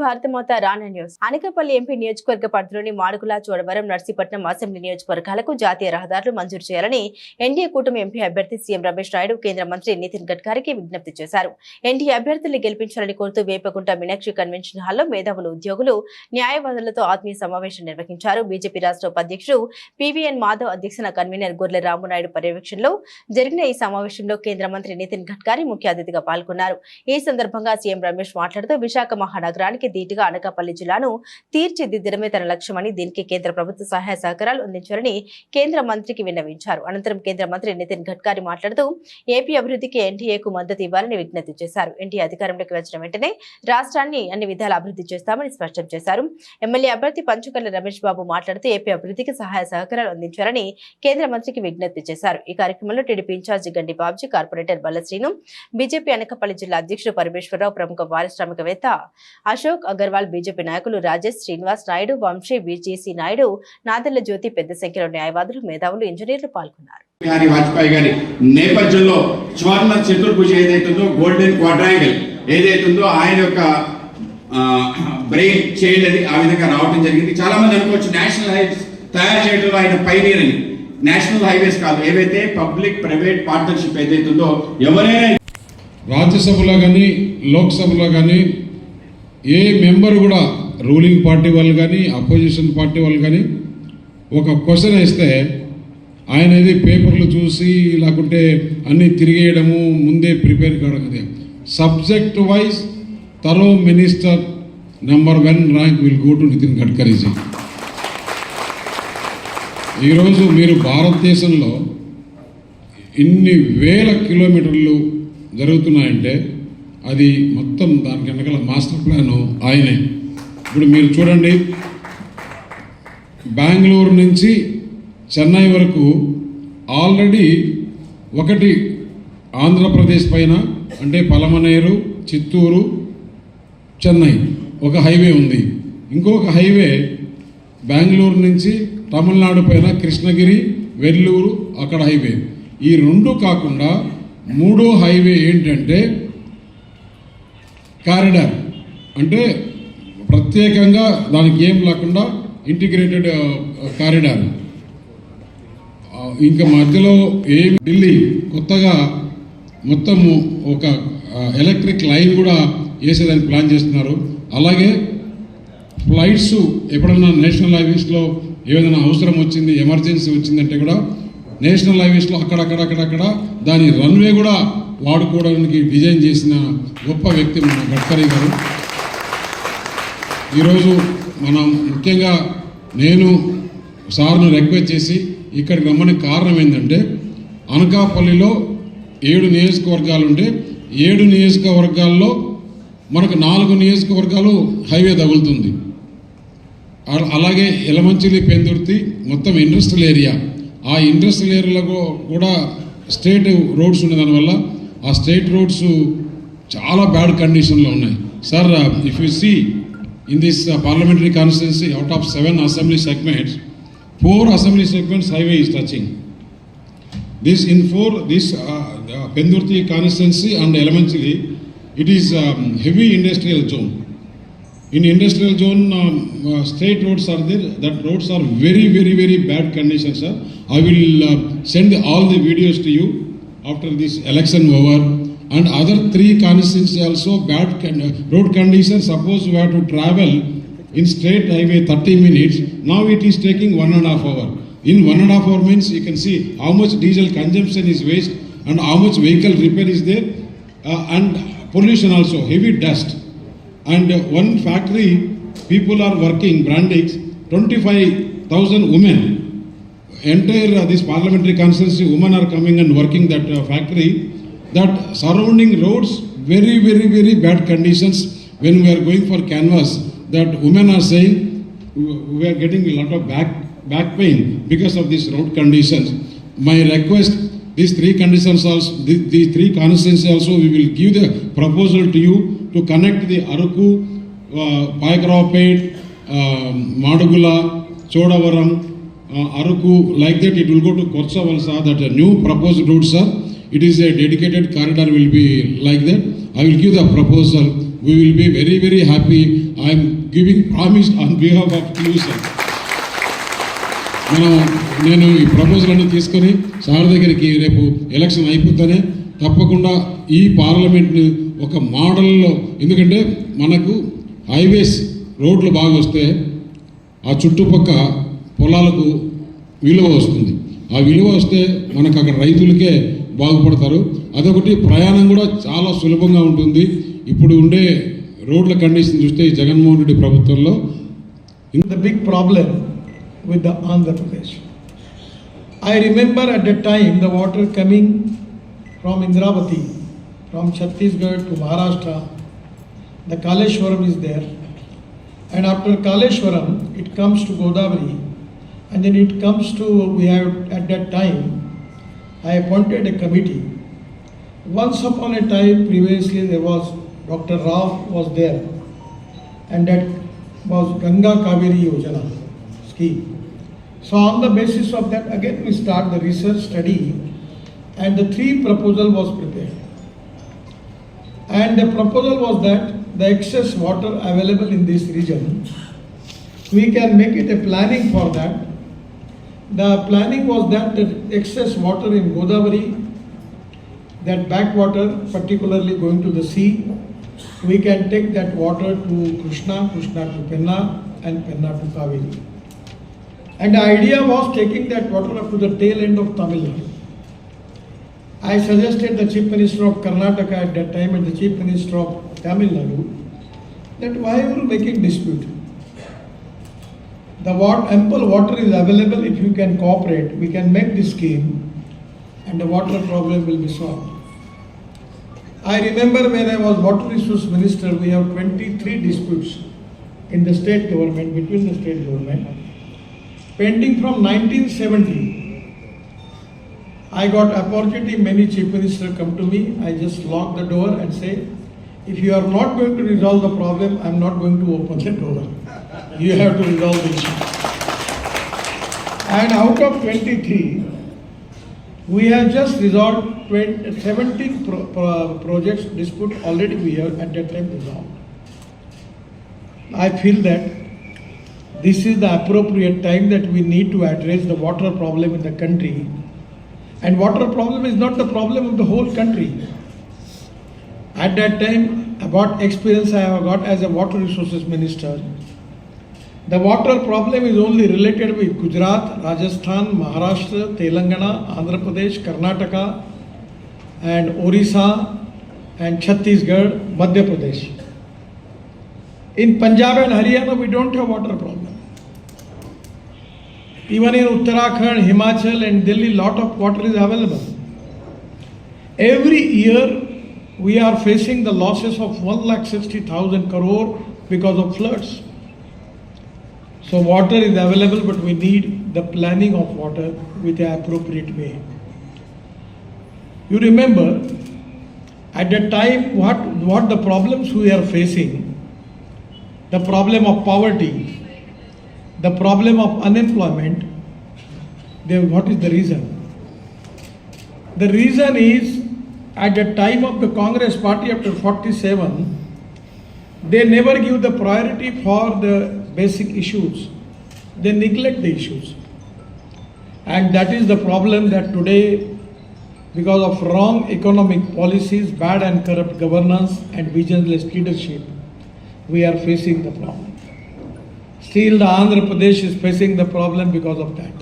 భారతమాత రాణ news. Anakapalli MP నియోజకవర్గ పరిధిలోని మాడుగుల చోడవరం నర్సీపట్నం అసెంబ్లీ నియోజకవర్గాలకు జాతీయ రహదారులు మంజూరు చేయాలని ఎన్డీఏ కూటమి ఎంపీ అభ్యర్థి సీఎం రమేష్ నాయుడు కేంద్ర మంత్రి నితిన్ గడ్కరీకి విజ్ఞప్తి చేశారు. ఎన్డీఏ అభ్యర్థుల్ని గెలిపించాలని కోరుతూ వేపకుంట మీనాక్షి కన్వెన్షన్ హాల్లో మేధావులు ఉద్యోగులు న్యాయవాదులతో ఆత్మీయ సమావేశం నిర్వహించారు. బీజేపీ రాష్ట్ర ఉపాధ్యక్షుడు పివిఎన్ మాధవ్ అధ్యక్షన కన్వీనర్ గొర్రె రామునాయుడు పర్యవేక్షణలో జరిగిన ఈ సమావేశంలో కేంద్ర మంత్రి నితిన్ గడ్కరీ ముఖ్య అతిథిగా పాల్గొన్నారు. ఈ సందర్భంగా సీఎం రమేష్ మాట్లాడుతూ విశాఖ మహానగరానికి ధీటుగా అనకాపల్లి జిల్లాను తీర్చిదిద్దడమే తన లక్ష్యమని దీనికి కేంద్ర ప్రభుత్వ సహాయ సహకారాలు అందించాలని కేంద్ర మంత్రికి విన్నవించారు. అనంతరం కేంద్ర మంత్రి నితిన్ గడ్కరీ మాట్లాడుతూ ఏపీ అభివృద్ధికి ఎన్డీఏకు మద్దతు ఇవ్వాలని విజ్ఞప్తి చేశారు. ఎన్డీఏ అధికారంలోకి వచ్చిన వెంటనే రాష్ట్రాన్ని అన్ని విధాల అభివృద్ధి చేస్తామని స్పష్టం చేశారు. ఎమ్మెల్యే అభ్యర్థి పంచుకల్ల రమేష్ బాబు మాట్లాడుతూ ఏపీ అభివృద్ధికి సహాయ సహకారాలు అందించాలని కేంద్ర మంత్రికి విజ్ఞప్తి చేశారు. ఈ కార్యక్రమంలో TDP incharge Gandi Babji corporator Ballasrinu BJP Anakapalli జిల్లా అధ్యక్షుడు పరమేశ్వరరావు ప్రముఖ పారిశ్రామికవేత్త అశోక్ అగర్వాల్ బీజేపీ నాయకులు రాజేష్ శ్రీనివాస్ నాయుడు వంశీ బీజేసీ నాయుడు నాదెళ్ళ జ్యోతి పెద్ద సంఖ్యలో న్యాయవాదులు మేధావులు ఇంజనీర్లు పాల్గొన్నారు. గారి వాజ్పేయి గారి నేపథ్యంలో స్వర్ణ చతుర్భుజ ఏదైతుందో గోల్డెన్ క్వాడ్రాంగిల్ ఏదైతుందో ఆయన యొక్క బ్రెయిన్ చైల్డ్ అది ఆ విధంగా రావడం జరిగింది. చాలా మంది అనుకోవచ్చు నేషనల్ హైవేస్ తయారు చేయడంలో ఆయన పైనీర్ అని. నేషనల్ హైవేస్ కాదు ఏవైతే పబ్లిక్ ప్రైవేట్ పార్ట్నర్షిప్ ఏదైతుందో ఎవరైనా రాజ్యసభలో కానీ లోక్సభలో కానీ ఏ మెంబర్ కూడా రూలింగ్ పార్టీ వాళ్ళు కానీ అపోజిషన్ పార్టీ వాళ్ళు కానీ ఒక క్వశ్చన్ వేస్తే ఆయన ఇది పేపర్లు చూసి లేకుంటే అన్నీ తిరిగేయడము ముందే ప్రిపేర్ కావడం subject wise తరో minister number one rank will go to Nitin Gadkariji ఈరోజు మీరు భారతదేశంలో ఇన్ని వేల కిలోమీటర్లు జరుగుతున్నాయంటే అది మొత్తం దానికి వెనకాల మాస్టర్ ప్లాన్ ఆయనే. ఇప్పుడు మీరు చూడండి బెంగళూరు నుంచి చెన్నై వరకు ఆల్రెడీ ఒకటి ఆంధ్రప్రదేశ్ పైన అంటే పలమనేరు చిత్తూరు చెన్నై ఒక హైవే ఉంది. ఇంకొక హైవే బెంగళూరు నుంచి తమిళనాడు పైన కృష్ణగిరి వెల్లూరు అక్కడ హైవే. ఈ రెండు కాకుండా మూడో హైవే ఏంటంటే కారిడార్. అంటే ప్రత్యేకంగా దానికి ఏం లేకుండా ఇంటిగ్రేటెడ్ కారిడార్. ఇంకా మధ్యలో ఏమి ఢిల్లీ కొత్తగా మొత్తము ఒక ఎలక్ట్రిక్ లైన్ కూడా వేసేదానికి ప్లాన్ చేస్తున్నారు. అలాగే ఫ్లైట్స్ ఎప్పుడన్నా నేషనల్ హైవేస్లో ఏదైనా అవసరం వచ్చింది ఎమర్జెన్సీ వచ్చిందంటే కూడా నేషనల్ హైవేస్లో అక్కడక్కడక్కడక్కడ దాని రన్వే కూడా వాడుకోవడానికి డిజైన్ చేసిన గొప్ప వ్యక్తి మన గడ్కరీ గారు. ఈరోజు మనం ముఖ్యంగా నేను సార్ను రిక్వెస్ట్ చేసి ఇక్కడికి రమ్మని కారణం ఏంటంటే అనకాపల్లిలో ఏడు నియోజకవర్గాలు ఉంటే ఏడు నియోజకవర్గాల్లో మనకు నాలుగు నియోజకవర్గాలు హైవే తగులుతుంది. అలాగే ఎలమంచిలి పెందుర్తి మొత్తం ఇండస్ట్రియల్ ఏరియా. ఆ ఇండస్ట్రియల్ ఏరియాలో కూడా స్టేట్ రోడ్స్ ఉన్న దానివల్ల ఆ స్టేట్ రోడ్స్ చాలా బ్యాడ్ కండిషన్లో ఉన్నాయి. Sir if you see in this parliamentary constituency out of seven assembly segments four assembly segments highway is touching this in four this Pendurthi constituency and Elamanchili it is heavy industrial zone in industrial zone state roads are there that roads are very very very bad condition sir I will send all the videos to you after this election over. And other three constituencies also bad con- uh, road conditions. Suppose we have to travel in straight highway 30 minutes. Now it is taking one and a half hour. In one and a half hour means you can see how much diesel consumption is waste and how much vehicle repair is there uh, and pollution also, heavy dust. And uh, one factory, people are working, Brandix, 25,000 women. Entire uh, this parliamentary constituency, women are coming and working that uh, factory. That surrounding roads, very, very, very bad conditions. When we are going for canvas, that women are saying, we are getting a lot of back, back pain because of these road conditions. My request, these three conditions also, three constituencies also, we will give the proposal to you to connect the Aruku, uh, Payagrawpet, uh, Madugula, Chodavaram, uh, Aruku, like that it will go to Kotsavalsa, that a new proposed route, sir. It is a dedicated corridor will be like that. I will give the proposal we will be very, very happy. I am giving promise on behalf of you, sir. మనం నేను ఈ proposal అన్ని తీసుకొని sir దగ్గరికి రేపు election అయిపోతేనే తప్పకుండా ఈ పార్లమెంట్ని ఒక మోడల్లో ఎందుకంటే మనకు హైవేస్ రోడ్లు బాగా వస్తే ఆ చుట్టుపక్క పొలాలకు విలువ వస్తుంది. ఆ విలువ వస్తే మనకు అక్కడ రైతులకే బాగుపడతారు. అదొకటి ప్రయాణం కూడా చాలా సులభంగా ఉంటుంది. ఇప్పుడు ఉండే రోడ్ల కండిషన్ చూస్తే ఈ జగన్మోహన్ రెడ్డి ప్రభుత్వంలో in the big problem with the Andhra Pradesh I remember at the time the water coming from Indravati from Chhattisgarh to Maharashtra the Kaleshwaram is there and after Kaleshwaram it comes to Godavari and then it comes to, we have, at that time, I appointed a committee. Once upon a time, previously, there was, Dr. Rao was there, and that was Ganga Kaveri Yojana scheme. So on the basis of that, again we start the research study and the three proposal was prepared. And the proposal was that the excess water available in this region, we can make it a planning for that. The planning was that the excess water in Godavari, that backwater particularly going to the sea, we can take that water to Krishna, Krishna to Penna, and Penna to Kaveri. And the idea was taking that water up to the tail end of Tamil Nadu. I suggested the Chief Minister of Karnataka at that time and the Chief Minister of Tamil Nadu that why are you making dispute? The what ample water is available if you can cooperate, we can make this scheme and the water problem will be solved. I remember when I was water resource minister, we have twenty-three disputes in the state government, between the state government, pending from nineteen seventy. I got opportunity, many chief minister come to me, I just lock the door and say, if you are not going to resolve the problem, I am not going to open the door. You have to resolve the issue. And out of twenty-three, we have just resolved 20 17 pro- pro- projects dispute already we have at that time resolved. I feel that this is the appropriate time that we need to address the water problem in the country. And water problem is not the problem of the whole country. At that time, about experience I have got as a water resources minister, the water problem is only related with Gujarat, Rajasthan, Maharashtra, Telangana, Andhra Pradesh, Karnataka, and Orissa, and Chhattisgarh, Madhya Pradesh. In Punjab and Haryana, we don't have water problem. Even in Uttarakhand, Himachal, and Delhi, lot of water is available. Every year, we are facing the losses of one lakh sixty thousand crore because of floods. So water is available, but we need the planning of water with the appropriate way. You remember, at that time, what, what the problems we are facing, the problem of poverty, the problem of unemployment, then what is the reason? The reason is, at the time of the Congress party after forty-seven, they never give the priority for the basic issues. They neglect the issues. And that is the problem that today, because of wrong economic policies, bad and corrupt governance, and visionless leadership, we are facing the problem. Still, the Andhra Pradesh is facing the problem because of that.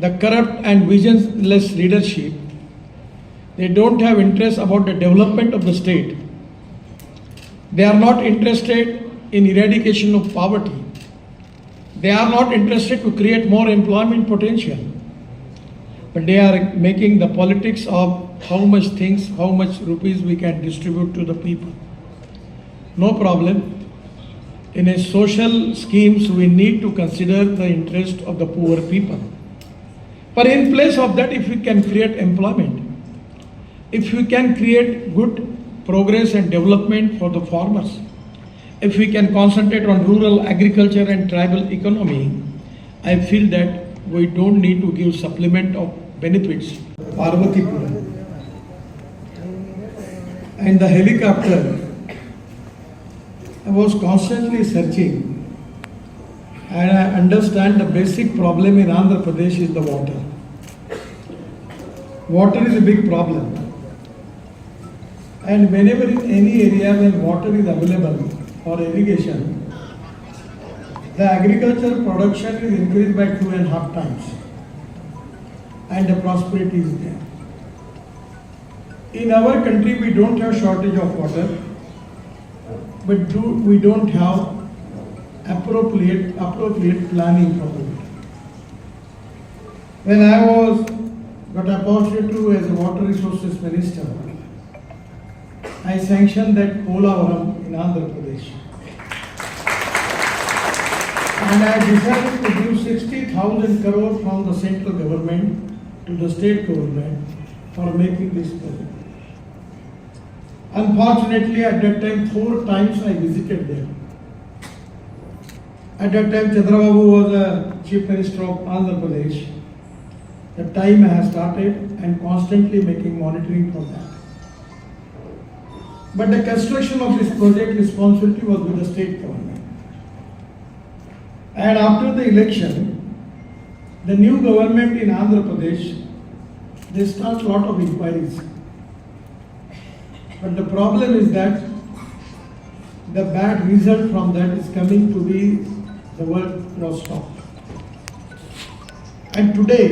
The corrupt and visionless leadership, they don't have interest about the development of the state. They are not interested in eradication of poverty. They are not interested to create more employment potential. But they are making the politics of how much things, how much rupees we can distribute to the people. No problem. In a social schemes, we need to consider the interest of the poor people. But in place of that, if we can create employment, if we can create good progress and development for the farmers, if we can concentrate on rural agriculture and tribal economy, I feel that we don't need to give supplement of benefits. Parvatipuram. And the helicopter I was constantly searching and I understand the basic problem in Andhra Pradesh is the water. Water is a big problem. And whenever in any area when water is available for irrigation, the agriculture production is increased by two and a half times. And the prosperity is there. In our country, we don't have shortage of water, but do, we don't have appropriate, appropriate planning for it. When I was, got appointed to as a water resources minister, I sanctioned that Polavaram in Andhra Pradesh. And I decided to give sixty thousand crore from the central government to the state government for making this project. Unfortunately, at that time, four times I visited there. At that time, Chandrababu was the chief minister of Andhra Pradesh. The time has started and constantly making monitoring for that. But the construction of this project responsibility was with the state government. And after the election, the new government in Andhra Pradesh, they start lot of inquiries. But the problem is that the bad result from that is coming to be the work was stopped. And today,